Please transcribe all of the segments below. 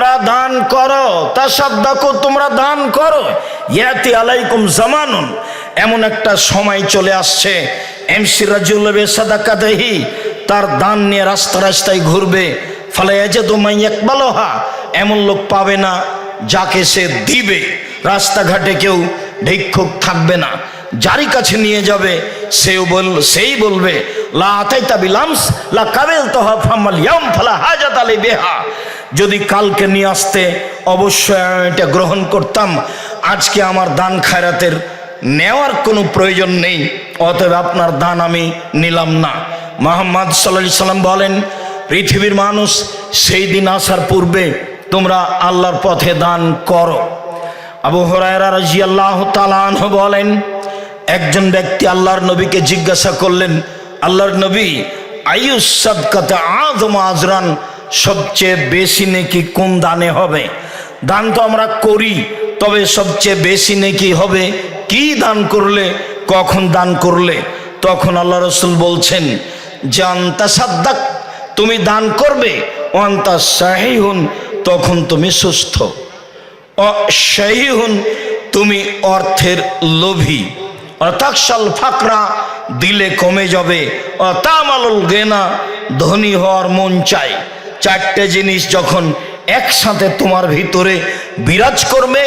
তোমরা দান করো তা সাদ্দাকো তোমরা দান করো। ইয়াতি আলাইকুম জামানুন। এমন একটা সময় চলে আসছে রাজুল সাদাকা দেহি, তার দান নিয়ে রাস্তা রাস্তায় ঘুরবে। ফলে এজে তোমায় একবালোহা এমন লোক পাবে না, যাকে সে দিবে। রাস্তাঘাটে কেউ ভিক্ষুক থাকবে না। যারই কাছে নিয়ে যাবে, সেও বল, সেই বলবে যদি কালকে নিয়ে আসতে অবশ্যই আমি এটা গ্রহণ করতাম, আজকে আমার দান খায়রাতের নেওয়ার কোনো প্রয়োজন নেই, অতএব আপনার দান আমি নিলাম না। মোহাম্মদ সাল্লাহ সাল্লাম বলেন, পৃথিবীর মানুষ সেই দিন আসার পূর্বে তোমরা আল্লাহর পথে দান করো। আবু হরায়রা রাজি আল্লাহ তালাহ বলেন একজন ব্যক্তি আল্লাহর নবীকে জিজ্ঞাসা করলেন, আল্লাহর নবী আয়ুস সাদকাতে আজম আজরান, সবচেয়ে বেশি নেকি কোন দানে হবে? দান তো আমরা করি, তবে সবচেয়ে বেশি নেকি হবে। কি দান করলে, কখন দান করলে? তখন আল্লাহ রসুল বলছেন, যে আন্তা তুমি দান করবে অন্তা সাহিহুন, তখন তুমি সুস্থ। অসাহিহুন তুমি অর্থের লোভী। অর্থাৎ ফাকরা, দিলে কমে যাবে। অতামালুল গেনা, ধনী হওয়ার মন চায় চারটে জিনিস যখন একসাথে তোমার ভিতরে বিরাজ করবে,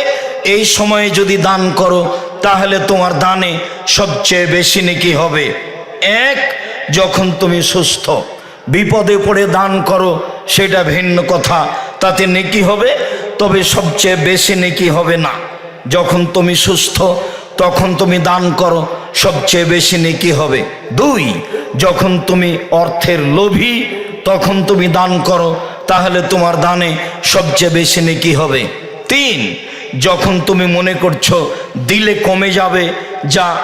এই সময়ে যদি দান করো, তাহলে তোমার দানে সবচেয়ে বেশি নেকি হবে। এক, যখন তুমি সুস্থ, বিপদে পড়ে দান করো, সেটা ভিন্ন কথা, তাতে নেকি হবে, তবে সবচেয়ে বেশি নেকি হবে না। যখন তুমি সুস্থ তখন তুমি দান করো, সবচেয়ে বেশি নেকি হবে। দুই, যখন তুমি অর্থের লোভী, তখন তুমি দান করো, তাহলে তোমার দানে সবচেয়ে বেশি নেকি হবে। তিন, যখন তুমি মনে করছ দিলে কমে যাবে, যা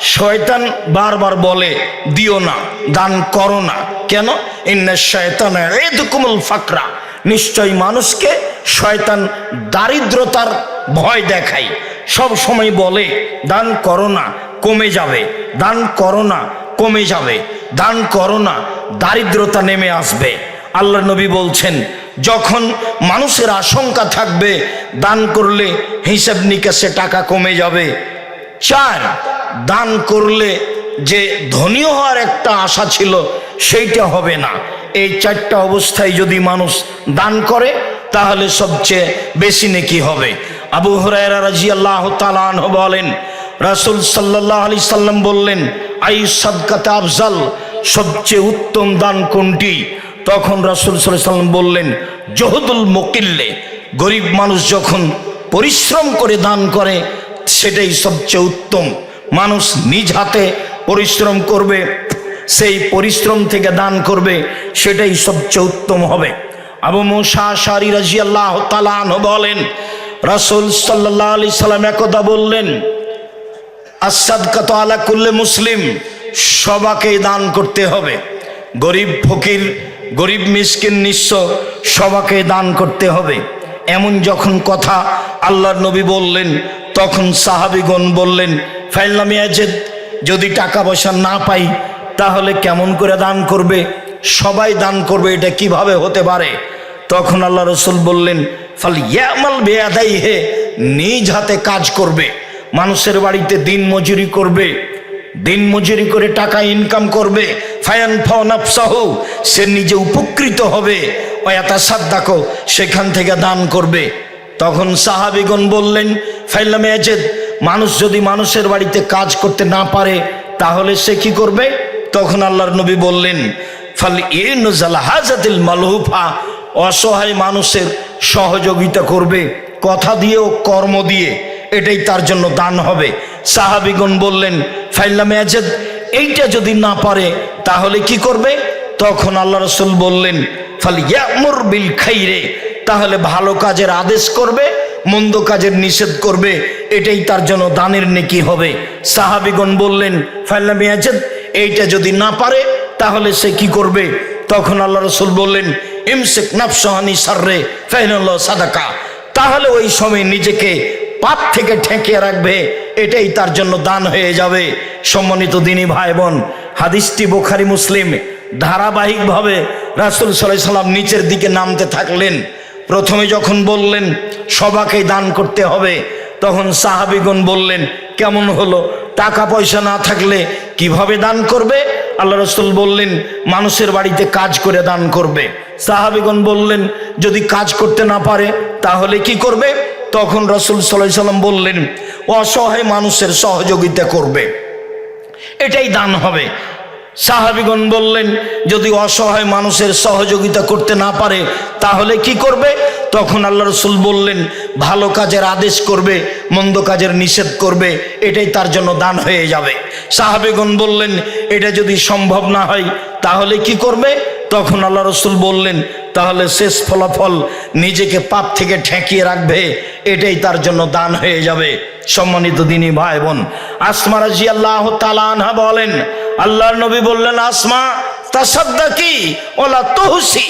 শয়তান বারবার বলে, দিও না, দান করো না। কেন? ইন্না শয়তান এদকুমুল ফাকরা। নিশ্চয়ই মানুষকে শয়তান দারিদ্রতার ভয় দেখায়। সব সময় বলে, দান করো না, কমে যাবে। দান করো না, কমে যাবে। দান করো না, দারিদ্রতা নেমে আসবে। আল্লাহ নবী বলছেন, যখন মানুষের আশঙ্কা থাকবে, দান করলে হিসাব নিকাশে টাকা কমে যাবে। চার, দান করলে যে ধনী হওয়ার একটা আশা ছিল, সেইটা হবে না। এই চারটা অবস্থায় যদি মানুষ দান করে, তাহলে সবচেয়ে বেশি নেকি হবে। আবু হরাইরা রাজি আল্লাহ তালান বলেন, রাসুল সাল্লাহ আলি সাল্লাম বললেন, আই সাদকাতে আফজাল, সবচেয়ে উত্তম দান কোনটি? তখন রাসুল সাল্লাম বললেন, জহদুল মকিল্লে, গরিব মানুষ যখন পরিশ্রম করে দান করে, সেটাই সবচেয়ে উত্তম। মানুষ নিজ হাতে পরিশ্রম করবে, সেই পরিশ্রম থেকে দান করবে, সেটাই সবচেয়ে উত্তম হবে। আবু মোশা শারি রাজি আল্লাহ তালান বলেন রাসুল সাল্লাহ আলি সাল্লাম একদা বললেন আসাদ কত আলা কুল্লে মুসলিম সবাকেই দান করতে হবে। গরিব ফকির, গরিব মিসকিন নিঃস্ব, সবাকে দান করতে হবে। এমন যখন কথা আল্লাহর নবী বললেন, তখন সাহাবিগণ বললেন ফাইলামিয়াজেদ যদি টাকা পয়সা না পাই, তাহলে কেমন করে দান করবে? সবাই দান করবে, এটা কীভাবে হতে পারে? তখন আল্লাহ রসুল বললেন ফাল ইয়ামাল বেয়াদাই হে নিজ হাতে কাজ করবে, মানুষের বাড়িতে দিন মজুরি করবে, দিন মজুরি করে টাকা ইনকাম করবে ফায়ান ফাওনাফসাহু সে নিজে উপকৃত হবে অয়াতা সাদ্দাকো, সেখান থেকে দান করবে। তখন সাহাবিগণ বললেন ফাইলামে আজেদ মানুষ যদি মানুষের বাড়িতে কাজ করতে না পারে, তাহলে সে কি করবে? তখন আল্লাহর নবী বললেন, ফাল ইনুজাল হাজাতিল মালহুফা, অসহায় মানুষের সহযোগিতা করবে, কথা দিয়ে ও কর্ম দিয়ে। এটাই তার জন্য দান হবে। সাহাবিগণ বললেন, ফাইল্লা মেয়াজেদ, এইটা যদি না পারে, তাহলে কি করবে? তখন আল্লাহ রসুল বললেন, ফাল ইয়ামুর বিল খাইরে, তাহলে ভালো কাজের আদেশ করবে, মন্দ কাজের নিষেধ করবে, এটাই তার জন্য দানের নেকি হবে। সাহাবিগণ বললেন, ফাইল্লা মেয়াজেদ, এইটা যদি না পারে, তাহলে সে কি করবে? তখন আল্লাহ রসুল বললেন ইমসেক নাফসাহানি সাররে ফাইনাল্লাহ সাদাকা। তাহলে ওই সময় নিজেকে পাপ থেকে ঠেকিয়ে রাখবে, এটাই তার জন্য দান হয়ে যাবে। সম্মানিত দিনী ভাই বোন হাদিসটি বোখারি, মুসলিম। ধারাবাহিকভাবে রাসুল সাল্লাহ সাল্লাম নিচের দিকে নামতে থাকলেন। প্রথমে যখন বললেন সবাকেই দান করতে হবে, তখন সাহাবিগণ বললেন, কেমন হলো? টাকা পয়সা না থাকলে কীভাবে দান করবে? আল্লাহ রসুল বললেন, মানুষের বাড়িতে কাজ করে দান করবে। সাহাবিগণ বললেন, যদি কাজ করতে না পারে, তাহলে কি করবে? তখন রসুল সাল্লাম বললেন, অসহায় মানুষের সহযোগিতা করবে। এটাই দান হবে। সাহাবিগণ বললেন, যদি অসহায় মানুষের সহযোগিতা করতে না পারে, তাহলে কি করবে? তখন আল্লাহ রসুল বললেন, ভালো কাজের আদেশ করবে, মন্দ কাজের নিষেধ করবে, এটাই তার জন্য দান হয়ে যাবে। সাহাবিগণ বললেন, এটা যদি সম্ভব না হয়, তাহলে কি করবে? তখন আল্লাহ রসুল বললেন, তাহলে শেষ ফলাফল নিজেকে পাপ থেকে ঠেকিয়ে রাখবে, এটাই তার জন্য দান হয়ে যাবে। সম্মানিত দিনী ভাই বোন, আসমা রাজি আল্লাহ তালানহা বলেন, আল্লাহর নবী বললেন, আসমা তহসি,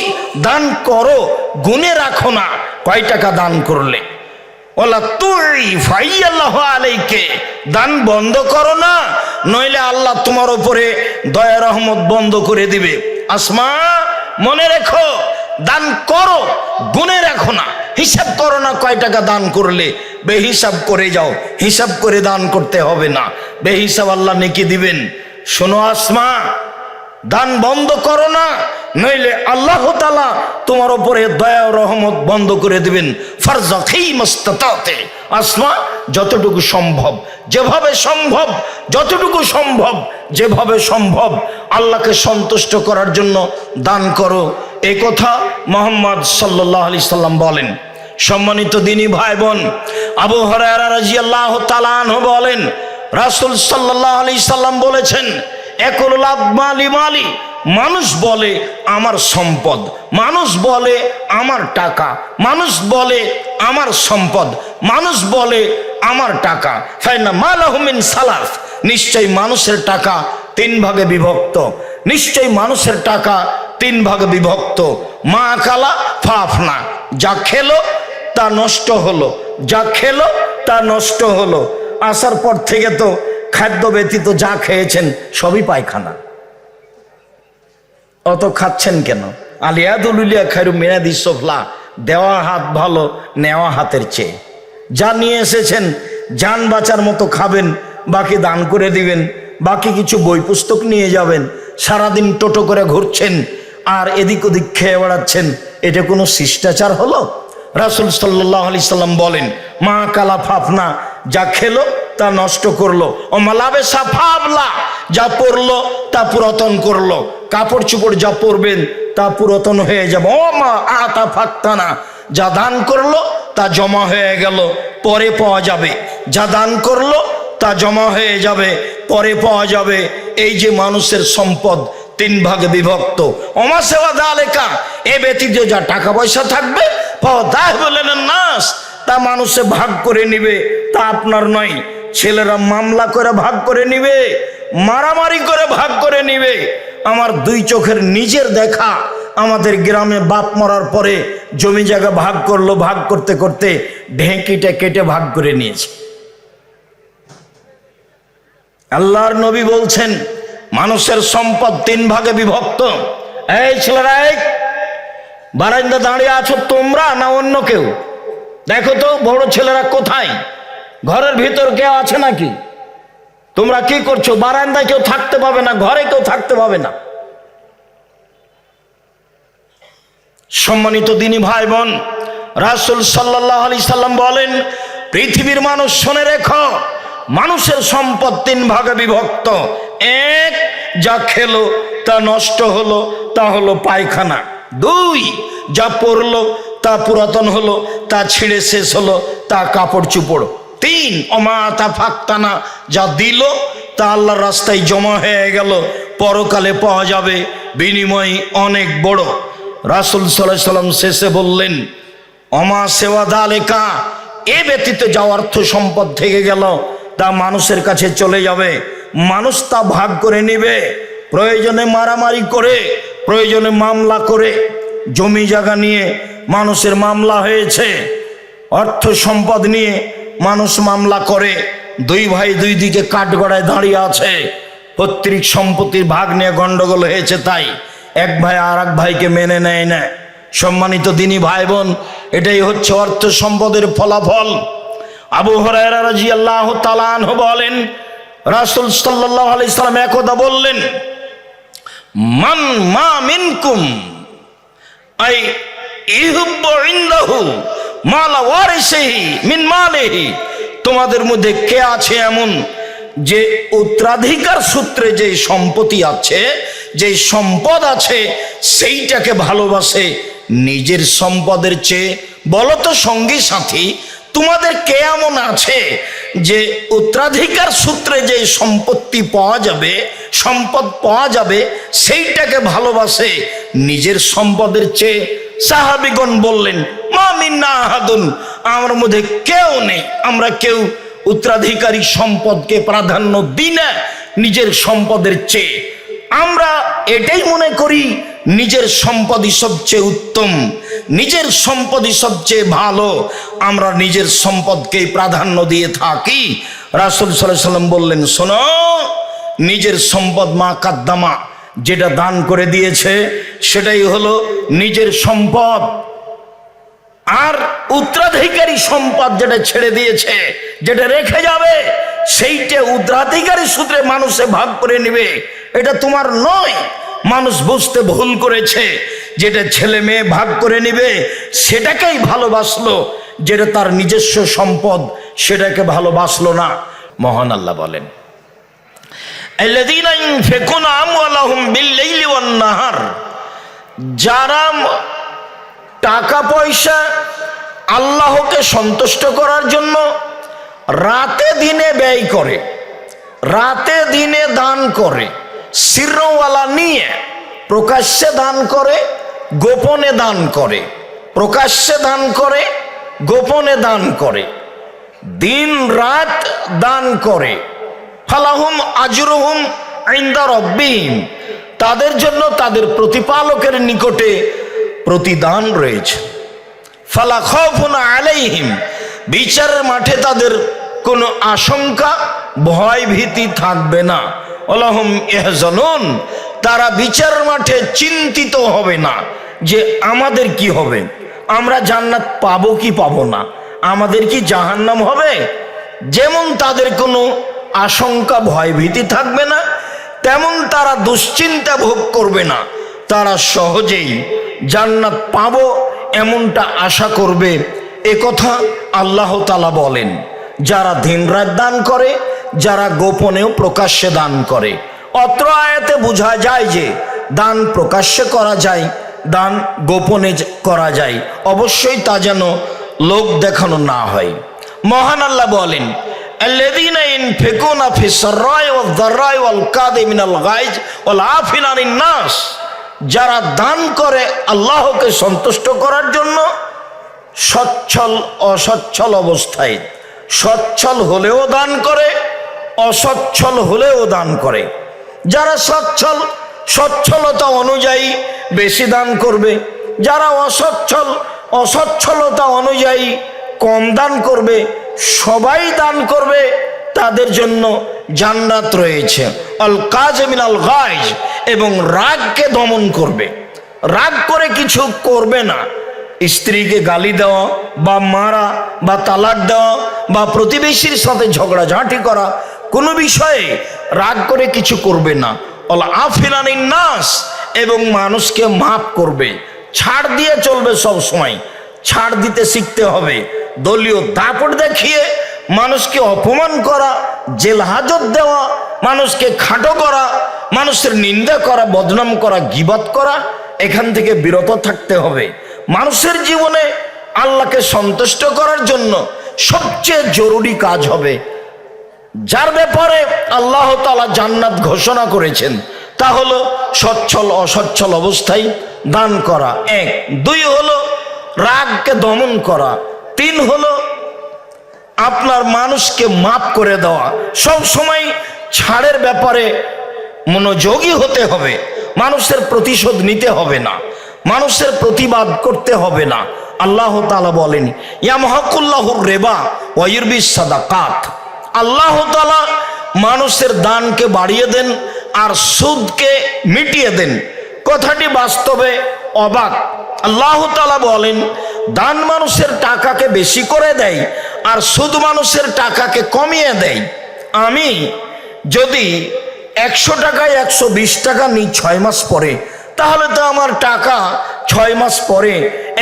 দান করো, গুনে রাখো না, কয় টাকা দান করলে? ওলা ফাই আল্লাহ আলাইকে, দান বন্ধ করো না, নইলে আল্লাহ তোমার উপরে দয়া রহমত বন্ধ করে দিবে। আসমা, মনে রেখো, দান করো, গুনে রাখো না। হিসাব করো না কয় টাকা দান করলে, বেহিসাব করে যাও। হিসাব করে দান করতে হবে না। বেহিসাব আল্লাহ নেকি দিবেন। শোনো আসমা দান বন্ধ করো না, নইলে আল্লাহ তালা তোমার উপরে দয়া রহমত বন্ধ করে দিবেন। আসমা, যতটুকু সম্ভব, যেভাবে সম্ভব, যতটুকু সম্ভব, যেভাবে সম্ভব আল্লাহকে সন্তুষ্ট করার জন্য দান করো। এ কথা মোহাম্মদ সাল্লাহ আলি সাল্লাম বলেন। সম্মানিত দিনী ভাই বোন আবু হরারা রাজিয়াল্লাহ তালান বলেন, রাসুল সাল্লাহ আলি সাল্লাম বলেছেন একল লাভ মালি মালি। মানুষ বলে আমার সম্পদ, মানুষ বলে আমার টাকা, মানুষ বলে আমার সম্পদ, মানুষ বলে আমার টাকা। ফাইনা মালাহুমিন সালাফ নিশ্চয়ই মানুষের টাকা তিন ভাগে বিভক্ত। নিশ্চয়ই মানুষের টাকা তিন ভাগে বিভক্ত। মা কালা ফাফনা। যা খেলো তা নষ্ট হলো। যা খেলো তা নষ্ট হলো। আসার পর থেকে তো খাদ্য ব্যতীত যা খেয়েছেন সবই পায়খানা। অত খাচ্ছেন কেন? আলিয়া দলুলিয়া খাইরু মেয়াদি সোফলা, দেওয়া হাত ভালো, নেওয়া হাতের চেয়ে। যা নিয়ে এসেছেন, যান বাঁচার মতো খাবেন, বাকি দান করে দিবেন, বাকি কিছু বই পুস্তক নিয়ে যাবেন, সারাদিন টোটো করে ঘুরছেন, আর এদিক ওদিক খেয়ে বেড়াচ্ছেন, এটা কোনো শিষ্টাচার হলো? রাসুল সাল্লাহ আলি সাল্লাম বলেন, মা কালা ফাফনা যা খেলো তা নষ্ট করল। ও মালাবে সাফাবলা, যা পরলো তা পুরাতন করল। কাপড় চুপড় যা পরবেন তা পুরাতন হয়ে যাবে। ও মা, আতা ফাক্তানা যা দান করল তা জমা হয়ে গেল, পরে পাওয়া যাবে। যা দান করল তা জমা হয়ে যাবে, পরে পাওয়া যাবে। এই যে মানুষের সম্পদ, তিন ভাগে বিভক্ত। অমা সেবা দালেকা, এ ব্যতীত যা টাকা পয়সা থাকবে, পাওয়া দায় বলেন নাস, তা মানুষে ভাগ করে নিবে, তা আপনার নয়। ছেলেরা মামলা করে ভাগ করে নিবে, মারামারি করে ভাগ করে নিবে। আমার দুই চোখের নিজের দেখা আমাদের গ্রামে বাপ মরার পরে জমি জায়গা ভাগ করল, ভাগ করতে করতে ঢেঁকিটা কেটে ভাগ করে নিয়েছে। আল্লাহর নবী বলছেন, মানুষের সম্পদ তিন ভাগে বিভক্ত। এই ছেলেরা, এই বারান্দা দাঁড়িয়ে আছো তোমরা না অন্য কেউ? দেখো তো বড় ছেলেরা কোথায়? ঘরের ভিতর কেউ আছে নাকি? তোমরা কি করছ? বারান্দায় কেউ থাকতে পাবে না, ঘরে কেউ থাকতে পাবে না। সম্মানিত দিনী ভাই বোন রাসুল সাল্লাহ আলি সাল্লাম বলেন, পৃথিবীর মানুষ শুনে রেখো, মানুষের সম্পদ তিন ভাগে বিভক্ত। এক, যা খেলো, তা নষ্ট হলো, তা হলো পায়খানা। দুই, যা পড়ল তা পুরাতন হলো, তা ছিঁড়ে শেষ হলো, তা কাপড় চুপড়। তিন অমাতা ফাক্তানা যা দিল, তা আল্লাহর রাস্তায় জমা হয়ে গেল। পরকালে পাওয়া যাবে বিনিময় অনেক বড়। রাসুল সাল্লাহ সাল্লাম শেষে বললেন, অমা সেবা দালেকা? এ ব্যতীত যা অর্থ সম্পদ থেকে গেল, তা মানুষের কাছে চলে যাবে। মানুষ তা ভাগ করে নিবে। প্রয়োজনে মারামারি করে, প্রয়োজনে মামলা করে। জমি জায়গা নিয়ে মানুষের মামলা হয়েছে। অর্থ সম্পদ নিয়ে মানুষ মামলা করে, দুই ভাই দুই দিকে কাঠগড়ায় দাঁড়িয়ে আছে। পৈতৃক সম্পত্তির ভাগ নিয়ে গন্ডগোল হয়েছে তাই এক ভাই আর এক ভাইকে মেনে নেয় না। সম্মানিত দিনী ভাই বোন এটাই হচ্ছে অর্থ সম্পদের ফলাফল। আবু হরাইরা রাজি আল্লাহ তালান বলেন, রাসুল সাল্লাহ আলি একদা বললেন, মান মা মিনকুম, আই ইহুব্বু ইনদাহু মালা মিন তোমাদের মধ্যে কে আছে এমন যে উত্তরাধিকার সূত্রে যে সম্পত্তি আছে যে সম্পদ আছে, সেইটাকে ভালোবাসে নিজের সম্পদের চেয়ে? বলো তো সঙ্গী সাথী, তোমাদের কে এমন আছে যে উত্তরাধিকার সূত্রে যে সম্পত্তি পাওয়া যাবে, সম্পদ পাওয়া যাবে, সেইটাকে ভালোবাসে নিজের সম্পদের চেয়ে? সাহাবিগণ বললেন, মা মিন্না আহাদুন, আমার মধ্যে কেউ নেই। আমরা কেউ উত্তরাধিকারী সম্পদকে প্রাধান্য দিই না নিজের সম্পদের চেয়ে। আমরা এটাই মনে করি, নিজের সম্পদই সবচেয়ে উত্তম। নিজের সম্পদই সবচেয়ে ভালো। আমরা নিজের সম্পদকেই প্রাধান্য দিয়ে থাকি। রাসুল সাল্লাম বললেন, শোনো, নিজের সম্পদ মা কাদ্দামা যেটা দান করে দিয়েছে, সেটাই হলো নিজের সম্পদ। আর উত্তরাধিকারী সম্পদ যেটা ছেড়ে দিয়েছে, যেটা রেখে যাবে, সেইটা উত্তরাধিকারী সূত্রে মানুষে ভাগ করে নেবে। এটা তোমার নয়, মানুষ বুঝতে ভুল করেছে। যেটা ছেলে মেয়ে ভাগ করে নেবে, সেটাকেই ভালোবাসলো। যেটা তার নিজস্ব সম্পদ, সেটাকে ভালোবাসলো না। মহান আল্লাহ বলেন যারা টাকা পয়সা আল্লাহকে সন্তুষ্ট করার জন্য রাতে দিনে ব্যয় করে, রাতে দিনে দান করে, সিরওয়ালা নিয়ে প্রকাশ্যে দান করে, গোপনে দান করে, প্রকাশ্যে দান করে, গোপনে দান করে দিন রাত দান করে ফালাহুম আজরুহুম আইন্দা রব্বিহিম। তাদের জন্য তাদের প্রতিপালকের নিকটে প্রতিদান রয়েছে। ফালা খফুন আলাইহিম। বিচারের মাঠে তাদের কোনো আশঙ্কা ভয় ভীতি থাকবে না। অলহম এহজনুন তারা বিচারের মাঠে চিন্তিত হবে না যে আমাদের কি হবে? আমরা জান্নাত পাবো কি পাবো না? আমাদের কি জাহান্নাম হবে? যেমন তাদের কোনো আশঙ্কা ভয় ভীতি থাকবে না, তেমন তারা দুশ্চিন্তা ভোগ করবে না। তারা সহজেই জান্নাত পাবো এমনটা আশা করবে। এ কথা আল্লাহ তালা বলেন, যারা দিনরাত দান করে, যারা গোপনেও প্রকাশ্যে দান করে। অত্র আয়াতে বোঝা যায় যে, দান প্রকাশ্যে করা যায়, দান গোপনে করা যায়, অবশ্যই তা যেন লোক দেখানো না হয়। মহান আল্লাহ বলেন الذين ينفقون في السراء والضراء والكاظمين الغيظ والعافين عن الناس যারা দান করে আল্লাহকে সন্তুষ্ট করার জন্য সচ্ছল অসচ্ছল অবস্থায় সচ্ছল হলেও দান করে অসচ্ছল হলেও দান করে যারা সচ্ছল সচ্ছলতা অনুযায়ী বেশি দান করবে যারা অসচ্ছল অসচ্ছলতা অনুযায়ী কম দান করবে সবাই দান করবে, তাদের জন্য জান্নাত রয়েছে। অল কাজ মিনাল গাইজ, এবং রাগকে দমন করবে। রাগ করে কিছু করবে না। স্ত্রীকে গালি দেওয়া, বা মারা, বা তালাক দেওয়া, বা প্রতিবেশীর সাথে ঝগড়াঝাঁটি করা, কোনো বিষয়ে রাগ করে কিছু করবে না। অল আফিলানি নাস এবং মানুষকে মাফ করবে। ছাড় দিয়ে চলবে সব সময়। ছাড় দিতে শিখতে হবে। দলীয় দাপট দেখিয়ে মানুষকে অপমান করা, জেল হাজত দেওয়া, মানুষকে খাটো করা, মানুষের নিন্দা করা, বদনাম করা, গিবত করা, এখান থেকে বিরত থাকতে হবে। মানুষের জীবনে আল্লাহকে সন্তুষ্ট করার জন্য সবচেয়ে জরুরি কাজ হবে। যার ব্যাপারে আল্লাহ তালা জান্নাত ঘোষণা করেছেন, তা হলো সচ্ছল অসচ্ছল অবস্থায় দান করা। এক। দুই হলো রাগকে দমন করা। তিন হলো আপনার মানুষকে মাপ করে দেওয়া। সব সময় ছাড়ের ব্যাপারে মনোযোগী হতে হবে। মানুষের প্রতিশোধ নিতে হবে না। মানুষের প্রতিবাদ করতে হবে না। আল্লাহ তালা বলেন ইয়ামহকুল্লাহুর রেবা ওয়ুরবি সাদাকাত। আল্লাহ তালা মানুষের দানকে বাড়িয়ে দেন আর সুদকে মিটিয়ে দেন। কথাটি বাস্তবে অবাক। আল্লাহ তালা বলেন, দান মানুষের টাকাকে বেশি করে দেয় আর সুদ মানুষের টাকাকে কমিয়ে দেয়। আমি যদি একশো টাকায় একশো বিশ টাকা নিই ছয় মাস পরে, তাহলে তো আমার টাকা ছয় মাস পরে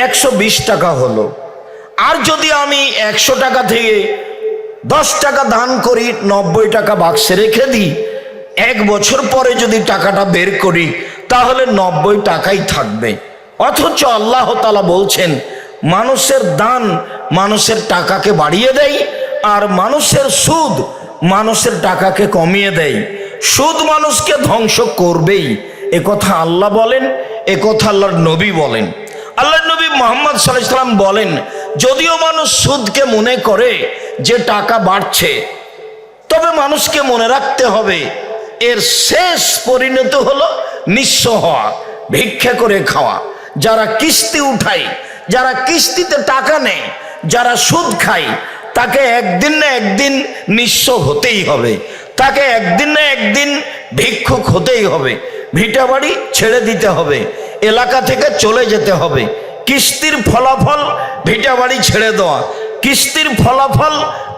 একশো বিশ টাকা হলো। আর যদি আমি একশো টাকা থেকে দশ টাকা দান করি, নব্বই টাকা বাক্সে রেখে দিই এক বছর পরে যদি টাকাটা বের করি, তাহলে নব্বই টাকাই থাকবে। অথচ আল্লাহ তালা বলছেন, মানুষের দান মানুষের টাকাকে বাড়িয়ে দেয়, আর মানুষের সুদ মানুষের টাকাকে কমিয়ে দেয়। সুদ মানুষকে ধ্বংস করবেই। এ কথা আল্লাহ বলেন, এ কথা আল্লাহর নবী বলেন। আল্লাহ নবী মোহাম্মদ সাল্লাম বলেন, যদিও মানুষ সুদকে মনে করে যে টাকা বাড়ছে, তবে মানুষকে মনে রাখতে হবে এর শেষ পরিণত হলো নিঃস্ব হওয়া, ভিক্ষা করে খাওয়া। যারা কিস্তি উঠায়, যারা কিস্তিতে টাকা নেয়, যারা সুদ খায়, তাকে একদিন না একদিন নিঃস্ব হতেই হবে। তাকে একদিন না একদিন ভিক্ষুক হতেই হবে। ভিটা বাড়ি ছেড়ে দিতে হবে, এলাকা থেকে চলে যেতে হবে। কিস্তির ফলাফল ভিটা বাড়ি ছেড়ে দেওয়া, কিস্তির ফলাফল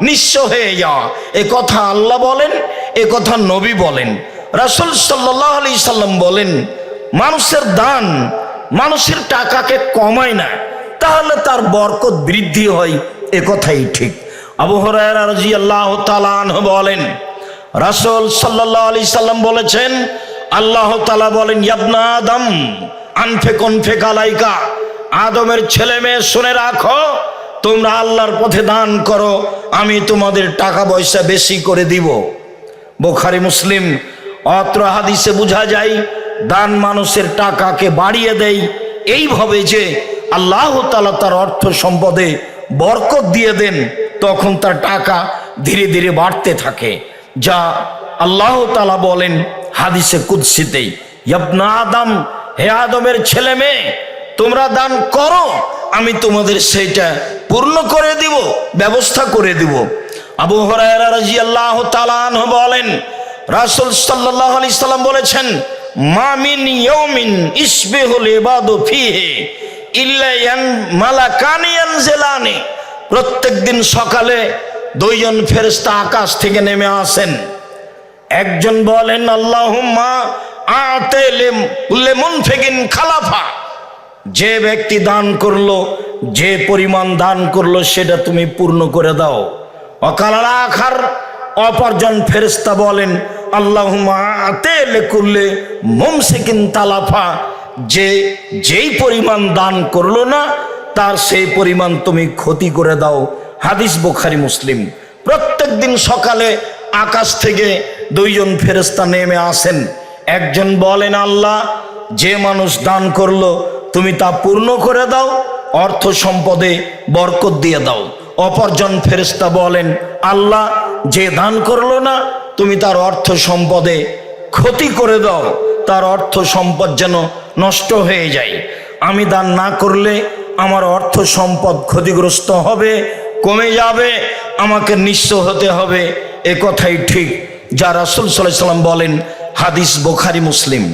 নিঃস্ব হয়ে যাওয়া। এ কথা আল্লাহ বলেন এ কথা নবী বলেন। রাসুল সাল্লাহ আলি সাল্লাম বলেন, মানুষের দান মানুষের টাকাকে কমায় না, তাহলে তার বরকত বৃদ্ধি হয়। এ কথাই ঠিক। আবু হরায়রা রাজি আল্লাহ তালান বলেন, রাসুল সাল্লাহ আলি সাল্লাম বলেছেন, আল্লাহ তালা বলেন, ইয়াবনা আদম, আনফে কনফে কালাইকা, আদমের ছেলে মেয়ে শুনে রাখো, তোমরা আল্লাহর পথে দান করো, আমি তোমাদের টাকা পয়সা বেশি করে দিব। বোখারি মুসলিম, অত্র হাদিসে বোঝা যায়, দান মানুষের টাকাকে বাড়িয়ে দেয়। এইভাবে যে আল্লাহ তালা তার অর্থ সম্পদে বরকত দিয়ে দেন, তখন তার টাকা ধীরে ধীরে বাড়তে থাকে। যা আল্লাহ তালা বলেন হাদিসে কুৎসিতেই ইয়াবনা আদম, হে আদমের ছেলে মেয়ে, তোমরা দান করো, আমি তোমাদের সেইটা পূর্ণ করে দিব, ব্যবস্থা করে দিব। আবু হরায়রা রাদিয়াল্লাহু তাআলা বলেন, রাসূল সাল্লাল্লাহু আলাইহি সাল্লাম বলেছেন, মা মিন ইয়াউমিন ইসবিহুল ইবাদু ফিহি ইল্লা ইয়ান মালাকানি ইয়ানজিলানি। প্রত্যেকদিন সকালে দুইজন ফেরেশতা আকাশ থেকে নেমে আসেন। একজন বলেন, আল্লাহুম্মা আতে লেমন ফেকিন খালাফা। যে ব্যক্তি দান করল, যে পরিমাণ দান করল, সেটা তুমি পূর্ণ করে দাও। অকালার আখার অপরজন ফেরেস্তা বলেন আল্লাহ করলে মমসেকিন তালাফা। যে যেই পরিমাণ দান করল না, তার সেই পরিমাণ তুমি ক্ষতি করে দাও। হাদিস বোখারি, মুসলিম। প্রত্যেক দিন সকালে আকাশ থেকে দুইজন ফেরেস্তা নেমে আসেন। একজন বলেন, আল্লাহ, যে মানুষ দান করল, তুমি তা পূর্ণ করে দাও, অর্থ সম্পদে বরকত দিয়ে দাও। অপরজন ফেরেস্তা বলেন, আল্লাহ যে দান করল না, তুমি তার অর্থ সম্পদে ক্ষতি করে দাও। তার অর্থ সম্পদ যেন নষ্ট হয়ে যায়। আমি দান না করলে আমার অর্থ সম্পদ ক্ষতিগ্রস্ত হবে, কমে যাবে, আমাকে নিঃস্ব হতে হবে। এ কথাই ঠিক যা রাসুল সাল্লাম বলেন, হাদিস বোখারি, মুসলিম।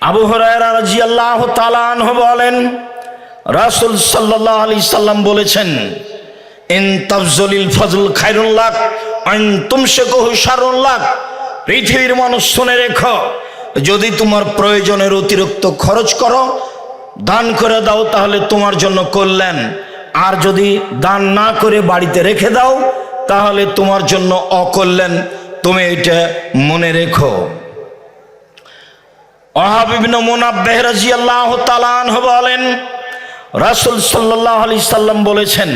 আবু হরায়রা রাদিয়াল্লাহু তাআলা আনহু বলেন রাসূল সাল্লাল্লাহু আলাইহি সাল্লাম বলেছেন, ইন তাফজলিল ফজল খায়রুল লাক আন তুমশিকুহু শারুল লাক। পৃথিবীর মানুষ শুনে রেখো, যদি তোমার প্রয়োজনের অতিরিক্ত খরচ করো, দান করে দাও, তাহলে তোমার জন্য কল্যাণ। আর যদি দান না করে বাড়িতে রেখে দাও, তাহলে তোমার জন্য অকল্যাণ। তুমি এটা মনে রেখো। অহাবিবিন মোনাব্বেহ রাজি আল্লাহ তালান বলেন রাসুল সাল্লাহ আলি সাল্লাম বলেছেন